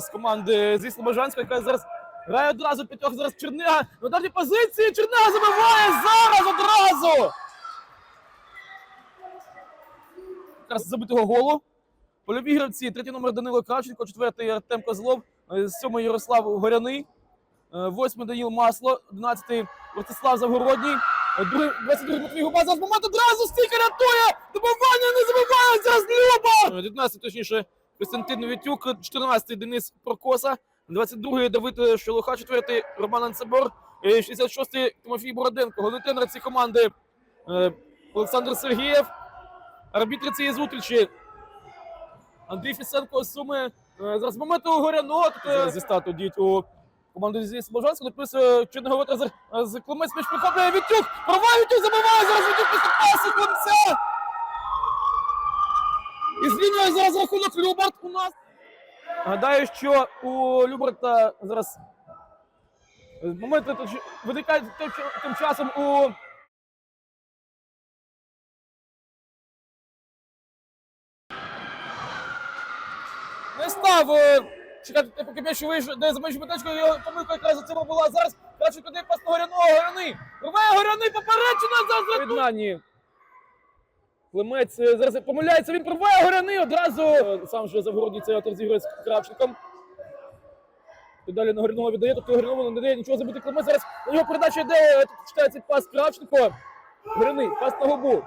з команди зі Слобожанська, яка зараз грає одразу п'ятьох. Зараз Чернега. На ударній позиції Чернега забиває зараз одразу. Зараз забитого голу. Польові гравці, третій номер Данило Кравченко, четвертий Артем Козлов, е, сьомий Ярослав Горяний, е, восьмий Даніл Масло, одинадцятий Ростислав Завгородній, е, другий, 22 Матвій Губа. Зараз момент одразу стільки рятує! Добивання не забиває зараз Люба! 19 точніше Костянтин Вітюк, 14-й Денис Прокоса, 22-й Давид Шелуха, 4-й Роман Анцебор, е, 66-й Тимофій Бороденко. Головний тренер цієї команди е, Олександр Сергієв. Арбітри цієї зустрічі Андрій Фісенко з Суми. Е, Зараз моменту е, зі стату діють у команду зі Слобожанського. Дописує чинного ветера з, Климець між прихоплює Вітюк. Права Вітюк забиває зараз Вітюк після Климця. І змінює зараз рахунок Любарт у нас. Гадаю, що у Любарта зараз е, моменти тут виникають тим, часом у не став е, чекати, поки м'яч вийшов, де за межі його помилка якраз за цим була. Зараз Кравченко дає пас на Горяного, Горяний. Рває Горяний, поперечина зараз віднанні. Климець е, зараз помиляється, він прорває Горяний одразу. Е, Сам же Завгородній цей автор зіграє з Кравченком. Тут далі на Горяного віддає, тобто Горяного не дає нічого забити Климець. Зараз на нього передача йде, е, тут читається пас Кравченко. Горяний, пас на губу.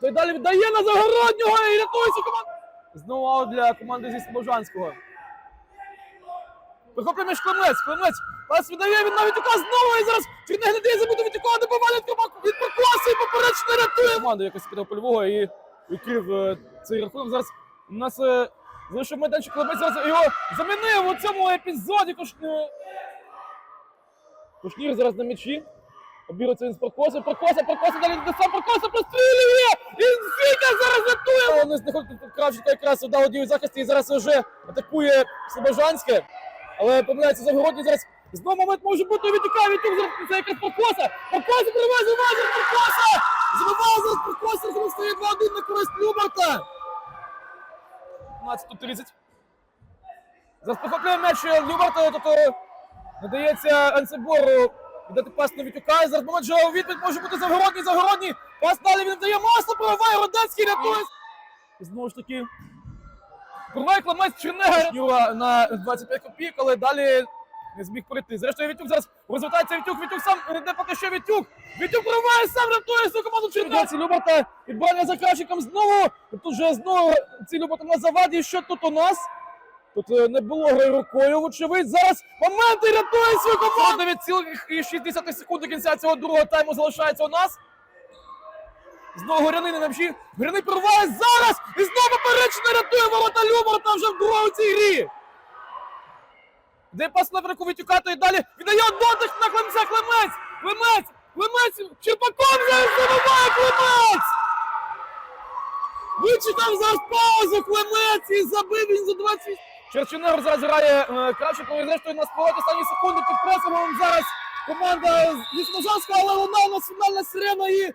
Той далі віддає на Загороднього і рятується команда. Знову аут для команди зі Слобожанського. Прихоплює між Климець, Климець, пас віддає, він навіть ука знову і зараз Чернег не дає забути Вітюка, добивання від Прокоса поперечно рятує. Команда якось піде польового і відкрив е, цей рахунок. Зараз у нас е, залишив майданчик Климець, зараз його замінив у цьому епізоді. Кушнір, Кушнір зараз на м'ячі. Обірується він з Прокоса, Прокоса, Прокоса, далі до сам Прокоса прострілює! І Фіка зараз рятує! Вони знаходять Кравченко якраз удав дію захисті і зараз вже атакує Слобожанське. Але помиляється Завгородній зараз. Знову момент може бути у Вітюка, Вітюк зараз це якраз Прокоса. Прокоса переває, забиває Прокоса! Забиває зараз Прокоса, зараз стає 2-1 на користь Любарта. 12.30. Зараз похоплює м'яч Любарта, тобто надається Анцебору віддати пас на Вітюка. І зараз момент же у відповідь може бути Завгородній, Завгородній. Пас далі він дає масло, прориває Родецький, рятує. Знову ж таки Прорває Кламець Чернега Юра на 25 копійок, але далі не зміг пройти. Зрештою, Вітюк зараз розвертається Вітюк, Вітюк сам йде поки що Вітюк. Вітюк прорває, сам рятує свою команду Чернега. Ці Любата відбирання за Кравчиком знову. Тут вже знову ці Любата на заваді. Що тут у нас? Тут е, не було гри рукою, вочевидь. Зараз моменти рятує свою команду. 9,6 секунд до кінця цього другого тайму залишається у нас. Знову Горяний на м'ячі. Горяний прорває зараз! І знову поперечно рятує ворота Любарта вже вдруге у цій грі. Де пас на браку Вітюка, і далі віддає дотик на Клемця Клемець! Клемець! Клемець! Черпаком зараз забиває Клемець! Вичекав зараз паузу Клемець і забив він за 20. Черченер зараз грає е, Кравченко і зрештою на спорот останні секунди під пресингом зараз команда зі Служанська, але вона у нас фінальна сирена і